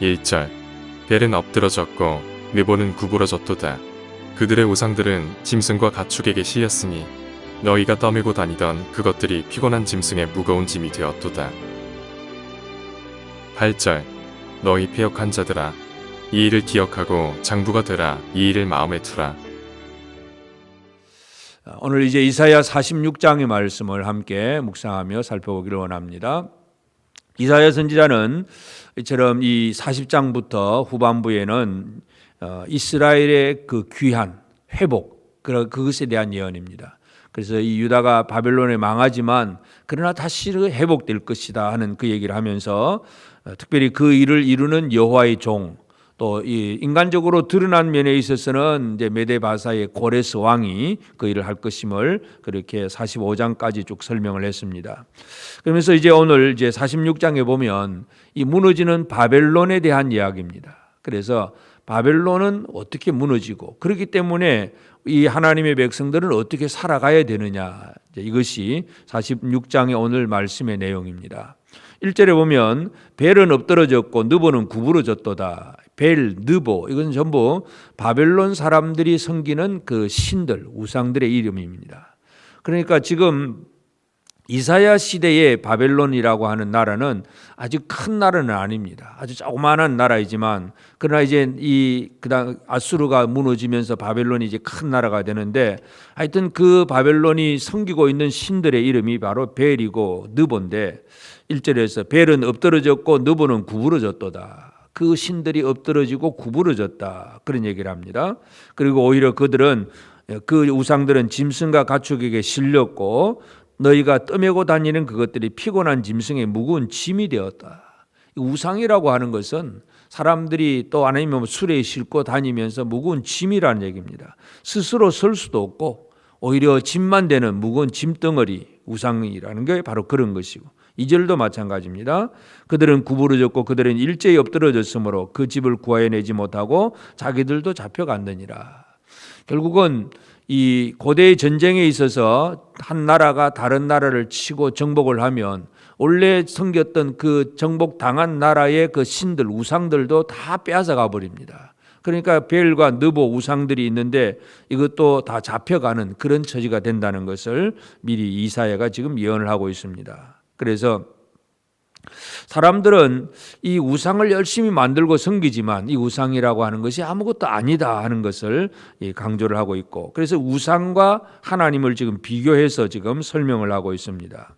1절 벨은 엎드러졌고 느보는 구부러졌도다. 그들의 우상들은 짐승과 가축에게 실렸으니 너희가 떠밀고 다니던 그것들이 피곤한 짐승의 무거운 짐이 되었도다. 8절 너희 폐역한 자들아 이 일을 기억하고 장부가 되라 이 일을 마음에 두라. 오늘 이제 이사야 46장의 말씀을 함께 묵상하며 살펴보기를 원합니다. 이사야 선지자는 이처럼 이 40장부터 후반부에는 어, 이스라엘의 그 귀한 회복 그것에 대한 예언입니다. 그래서 이 유다가 바벨론에 망하지만 그러나 다시 회복될 것이다 하는 그 얘기를 하면서 어, 특별히 그 일을 이루는 여호와의 종 또 이 인간적으로 드러난 면에 있어서는 이제 메데바사의 고레스 왕이 그 일을 할 것임을 그렇게 45장까지 쭉 설명을 했습니다. 그러면서 이제 오늘 이제 46장에 보면 이 무너지는 바벨론에 대한 이야기입니다. 그래서 바벨론은 어떻게 무너지고 그렇기 때문에 이 하나님의 백성들은 어떻게 살아가야 되느냐 이것이 46장의 오늘 말씀의 내용입니다. 1절에 보면 벨은 엎드러졌고 느보는 구부러졌도다. 벨, 느보 이건 전부 바벨론 사람들이 섬기는 그 신들, 우상들의 이름입니다. 그러니까 지금 이사야 시대의 바벨론이라고 하는 나라는 아주 큰 나라는 아닙니다. 아주 조그마한 나라이지만 그러나 이제 이 그다음 아수르가 무너지면서 바벨론이 이제 큰 나라가 되는데 하여튼 그 바벨론이 섬기고 있는 신들의 이름이 바로 벨이고 느보인데 1절에서 벨은 엎드러졌고 느보는 구부러졌도다. 그 신들이 엎드러지고 구부러졌다. 그런 얘기를 합니다. 그리고 오히려 그들은 그 우상들은 짐승과 가축에게 실렸고 너희가 떠매고 다니는 그것들이 피곤한 짐승의 무거운 짐이 되었다. 우상이라고 하는 것은 사람들이 또 아니면 술에 싣고 다니면서 무거운 짐이라는 얘기입니다. 스스로 설 수도 없고 오히려 짐만 되는 무거운 짐덩어리 우상이라는 게 바로 그런 것이고 이절도 마찬가지입니다. 그들은 구부러졌고 그들은 일제히 엎드러졌으므로 그 집을 구하여내지 못하고 자기들도 잡혀간느니라. 결국은 이 고대의 전쟁에 있어서 한 나라가 다른 나라를 치고 정복을 하면 원래 섬겼던 그 정복 당한 나라의 그 신들 우상들도 다 빼앗아 가 버립니다. 그러니까 벨과 느보 우상들이 있는데 이것도 다 잡혀가는 그런 처지가 된다는 것을 미리 이사야가 지금 예언을 하고 있습니다. 그래서 사람들은 이 우상을 열심히 만들고 섬기지만 이 우상이라고 하는 것이 아무것도 아니다 하는 것을 강조를 하고 있고 그래서 우상과 하나님을 지금 비교해서 지금 설명을 하고 있습니다.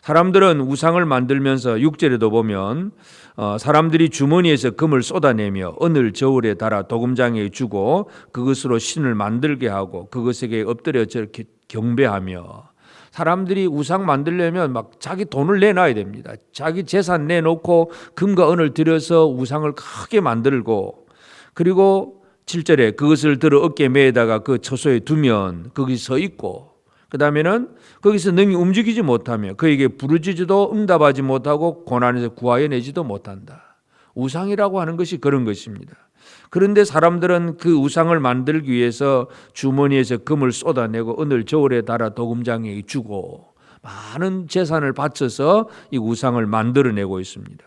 사람들은 우상을 만들면서 6절에도 보면 어, 사람들이 주머니에서 금을 쏟아내며 오늘 저울에 달아 도금장에 주고 그것으로 신을 만들게 하고 그것에게 엎드려 저렇게 경배하며 사람들이 우상 만들려면 막 자기 돈을 내놔야 됩니다. 자기 재산 내놓고 금과 은을 들여서 우상을 크게 만들고 그리고 7절에 그것을 들어 어깨 매에다가 그 처소에 두면 거기 서 있고 그 다음에는 거기서 능히 움직이지 못하며 그에게 부르짖어도 응답하지 못하고 고난에서 구하여 내지도 못한다. 우상이라고 하는 것이 그런 것입니다. 그런데 사람들은 그 우상을 만들기 위해서 주머니에서 금을 쏟아내고 오늘 저울에 달아 도금장에 주고 많은 재산을 바쳐서 이 우상을 만들어내고 있습니다.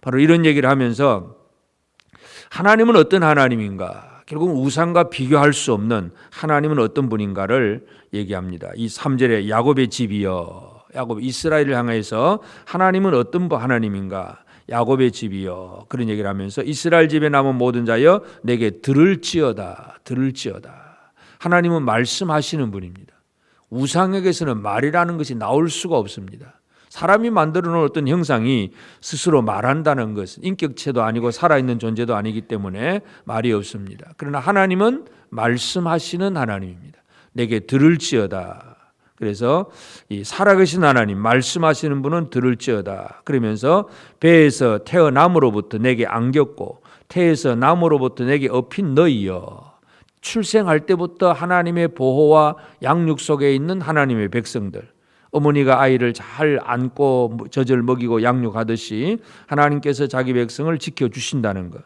바로 이런 얘기를 하면서 하나님은 어떤 하나님인가? 결국 우상과 비교할 수 없는 하나님은 어떤 분인가를 얘기합니다. 이 3절에 야곱의 집이여 야곱 이스라엘을 향해서 하나님은 어떤 하나님인가? 야곱의 집이여. 그런 얘기를 하면서 이스라엘 집에 남은 모든 자여 내게 들을지어다 들을지어다. 하나님은 말씀하시는 분입니다. 우상에게서는 말이라는 것이 나올 수가 없습니다. 사람이 만들어 놓은 어떤 형상이 스스로 말한다는 것은 인격체도 아니고 살아있는 존재도 아니기 때문에 말이 없습니다. 그러나 하나님은 말씀하시는 하나님입니다. 내게 들을지어다 그래서 이 살아계신 하나님 말씀하시는 분은 들을지어다. 그러면서 배에서 태어남으로부터 내게 안겼고 태에서 남으로부터 내게 업힌 너희여. 출생할 때부터 하나님의 보호와 양육 속에 있는 하나님의 백성들. 어머니가 아이를 잘 안고 젖을 먹이고 양육하듯이 하나님께서 자기 백성을 지켜 주신다는 것.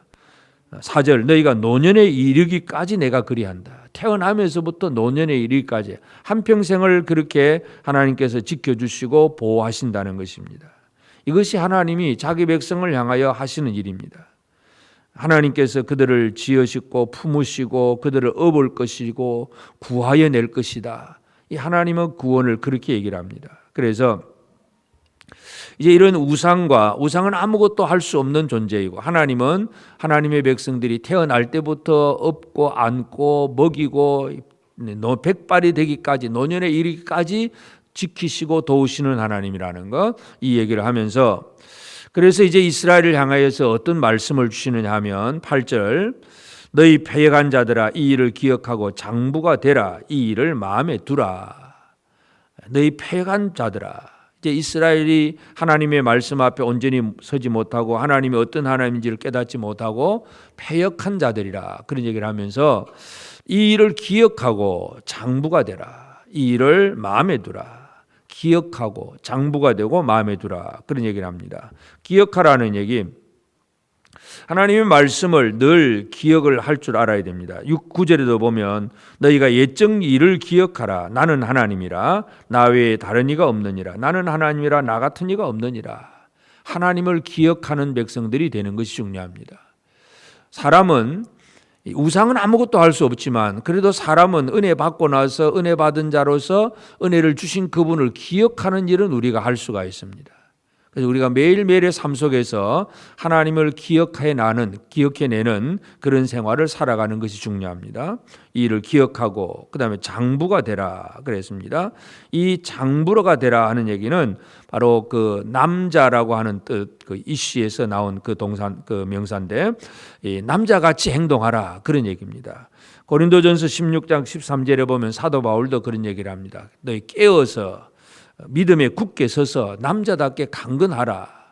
사절 너희가 노년에 이르기까지 내가 그리한다. 태어나면서부터 노년에 이르기까지 한 평생을 그렇게 하나님께서 지켜주시고 보호하신다는 것입니다. 이것이 하나님이 자기 백성을 향하여 하시는 일입니다. 하나님께서 그들을 지으시고 품으시고 그들을 업을 것이고 구하여 낼 것이다. 이 하나님은 구원을 그렇게 얘기를 합니다. 그래서 이제 이런 우상과 우상은 아무것도 할 수 없는 존재이고 하나님은 하나님의 백성들이 태어날 때부터 업고 안고 먹이고 노 백발이 되기까지 노년에 이르기까지 지키시고 도우시는 하나님이라는 것 이 얘기를 하면서 그래서 이제 이스라엘을 향하여서 어떤 말씀을 주시느냐 하면 8절 너희 패역한 자들아 이 일을 기억하고 장부가 되라. 이 일을 마음에 두라. 너희 패역한 자들아 이제 이스라엘이 하나님의 말씀 앞에 온전히 서지 못하고 하나님이 어떤 하나님인지를 깨닫지 못하고 패역한 자들이라 그런 얘기를 하면서 이 일을 기억하고 장부가 되라. 이 일을 마음에 두라. 기억하고 장부가 되고 마음에 두라. 그런 얘기를 합니다. 기억하라는 얘기 하나님의 말씀을 늘 기억을 할 줄 알아야 됩니다. 6, 9절에도 보면 너희가 예정 일을 기억하라. 나는 하나님이라. 나 외에 다른 이가 없느니라. 나는 하나님이라. 나 같은 이가 없느니라. 하나님을 기억하는 백성들이 되는 것이 중요합니다. 사람은 우상은 아무것도 할 수 없지만 그래도 사람은 은혜 받고 나서 은혜 받은 자로서 은혜를 주신 그분을 기억하는 일은 우리가 할 수가 있습니다. 그래서 우리가 매일매일의 삶 속에서 하나님을 기억해 나는 기억해내는 그런 생활을 살아가는 것이 중요합니다. 이 일을 기억하고 그 다음에 장부가 되라 그랬습니다. 이 장부로가 되라 하는 얘기는 바로 그 남자라고 하는 뜻 그 이시에서 나온 그 동산 그 명사인데 이 남자같이 행동하라 그런 얘기입니다. 고린도전서 16장 13절에 보면 사도 바울도 그런 얘기를 합니다. 너희 깨어서 믿음에 굳게 서서 남자답게 강건하라.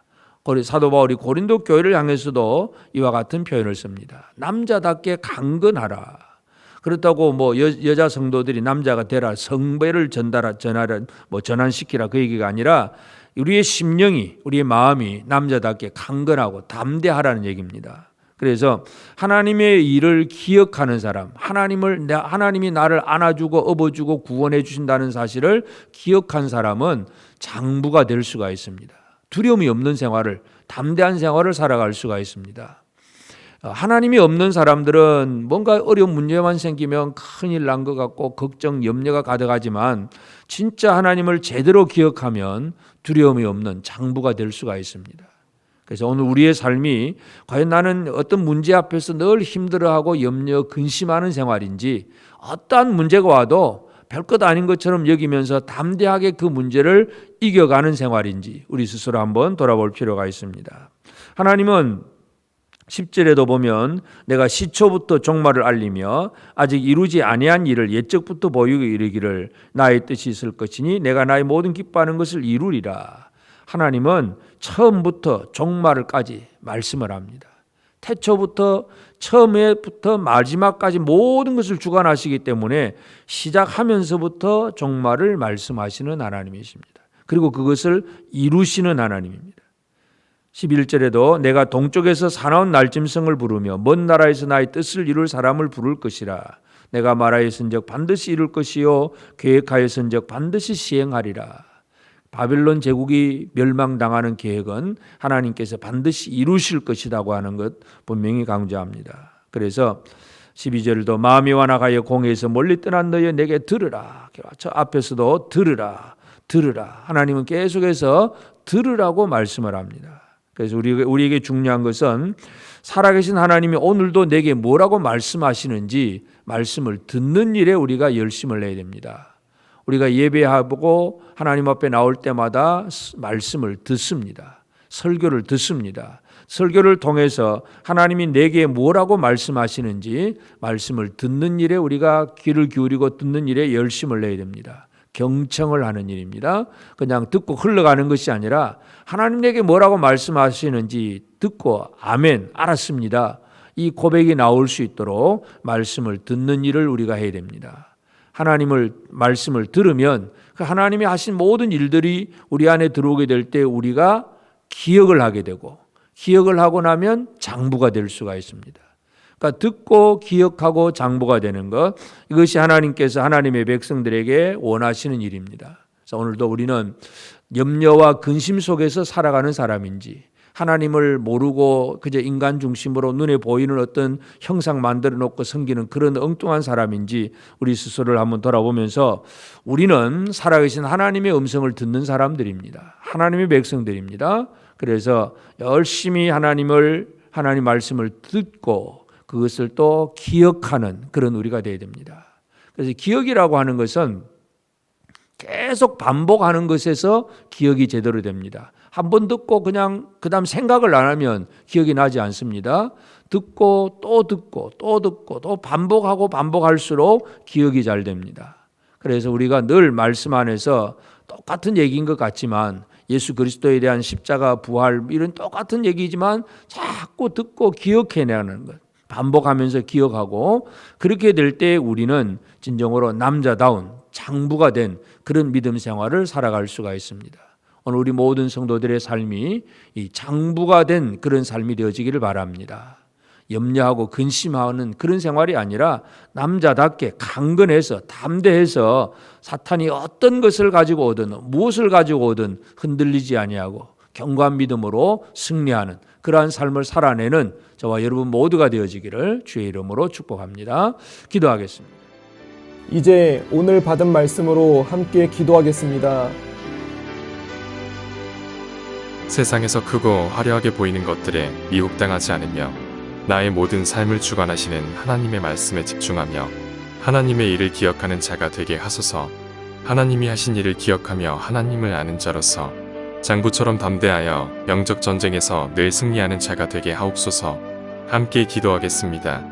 고리 사도 바울이 고린도 교회를 향해서도 이와 같은 표현을 씁니다. 남자답게 강건하라. 그렇다고 뭐 여, 여자 성도들이 남자가 되라 성배를 전달하 전하라 뭐 전환시키라 그 얘기가 아니라 우리의 심령이 우리의 마음이 남자답게 강건하고 담대하라는 얘기입니다. 그래서 하나님의 일을 기억하는 사람, 하나님을 하나님이 나를 안아주고 업어주고 구원해 주신다는 사실을 기억한 사람은 장부가 될 수가 있습니다. 두려움이 없는 생활을 담대한 생활을 살아갈 수가 있습니다. 하나님이 없는 사람들은 뭔가 어려운 문제만 생기면 큰일 난 것 같고 걱정, 염려가 가득하지만 진짜 하나님을 제대로 기억하면 두려움이 없는 장부가 될 수가 있습니다. 그래서 오늘 우리의 삶이 과연 나는 어떤 문제 앞에서 늘 힘들어하고 염려, 근심하는 생활인지 어떠한 문제가 와도 별것 아닌 것처럼 여기면서 담대하게 그 문제를 이겨가는 생활인지 우리 스스로 한번 돌아볼 필요가 있습니다. 하나님은 10절에도 보면 내가 시초부터 종말을 알리며 아직 이루지 아니한 일을 옛적부터 보이고 이르기를 나의 뜻이 있을 것이니 내가 나의 모든 기뻐하는 것을 이루리라. 하나님은 처음부터 종말을까지 말씀을 합니다. 태초부터 처음에부터 마지막까지 모든 것을 주관하시기 때문에 시작하면서부터 종말을 말씀하시는 하나님이십니다. 그리고 그것을 이루시는 하나님입니다. 11절에도 내가 동쪽에서 사나운 날짐승을 부르며 먼 나라에서 나의 뜻을 이룰 사람을 부를 것이라 내가 말하였은즉 반드시 이룰 것이요 계획하였은즉 반드시 시행하리라 바벨론 제국이 멸망당하는 계획은 하나님께서 반드시 이루실 것이라고 하는 것 분명히 강조합니다. 그래서 12절도 마음이 완악하여 공에서 멀리 떠난 너희 내게 들으라. 저 앞에서도 들으라. 들으라. 하나님은 계속해서 들으라고 말씀을 합니다. 그래서 우리, 우리에게 중요한 것은 살아계신 하나님이 오늘도 내게 뭐라고 말씀하시는지 말씀을 듣는 일에 우리가 열심을 내야 됩니다. 우리가 예배하고 하나님 앞에 나올 때마다 말씀을 듣습니다. 설교를 듣습니다. 설교를 통해서 하나님이 내게 뭐라고 말씀하시는지 말씀을 듣는 일에 우리가 귀를 기울이고 듣는 일에 열심을 내야 됩니다. 경청을 하는 일입니다. 그냥 듣고 흘러가는 것이 아니라 하나님 내게 뭐라고 말씀하시는지 듣고 아멘 알았습니다. 이 고백이 나올 수 있도록 말씀을 듣는 일을 우리가 해야 됩니다. 하나님을 말씀을 들으면 그 하나님이 하신 모든 일들이 우리 안에 들어오게 될 때 우리가 기억을 하게 되고 기억을 하고 나면 장부가 될 수가 있습니다. 그러니까 듣고 기억하고 장부가 되는 것 이것이 하나님께서 하나님의 백성들에게 원하시는 일입니다. 그래서 오늘도 우리는 염려와 근심 속에서 살아가는 사람인지 하나님을 모르고 그저 인간 중심으로 눈에 보이는 어떤 형상 만들어 놓고 섬기는 그런 엉뚱한 사람인지 우리 스스로를 한번 돌아보면서 우리는 살아계신 하나님의 음성을 듣는 사람들입니다. 하나님의 백성들입니다. 그래서 열심히 하나님을 하나님 말씀을 듣고 그것을 또 기억하는 그런 우리가 되어야 됩니다. 그래서 기억이라고 하는 것은 계속 반복하는 것에서 기억이 제대로 됩니다. 한 번 듣고 그냥 그다음 생각을 안 하면 기억이 나지 않습니다. 듣고 또 듣고 또 듣고 또 반복하고 반복할수록 기억이 잘 됩니다. 그래서 우리가 늘 말씀 안에서 똑같은 얘기인 것 같지만 예수 그리스도에 대한 십자가 부활 이런 똑같은 얘기지만 자꾸 듣고 기억해내는 것. 반복하면서 기억하고 그렇게 될 때 우리는 진정으로 남자다운 장부가 된 그런 믿음 생활을 살아갈 수가 있습니다. 오늘 우리 모든 성도들의 삶이 이 장부가 된 그런 삶이 되어지기를 바랍니다. 염려하고 근심하는 그런 생활이 아니라 남자답게 강건해서 담대해서 사탄이 어떤 것을 가지고 오든 무엇을 가지고 오든 흔들리지 아니하고 견고한 믿음으로 승리하는 그러한 삶을 살아내는 저와 여러분 모두가 되어지기를 주의 이름으로 축복합니다. 기도하겠습니다. 이제 오늘 받은 말씀으로 함께 기도하겠습니다. 세상에서 크고 화려하게 보이는 것들에 미혹당하지 않으며 나의 모든 삶을 주관하시는 하나님의 말씀에 집중하며 하나님의 일을 기억하는 자가 되게 하소서. 하나님이 하신 일을 기억하며 하나님을 아는 자로서 장부처럼 담대하여 영적 전쟁에서 늘 승리하는 자가 되게 하옵소서. 함께 기도하겠습니다.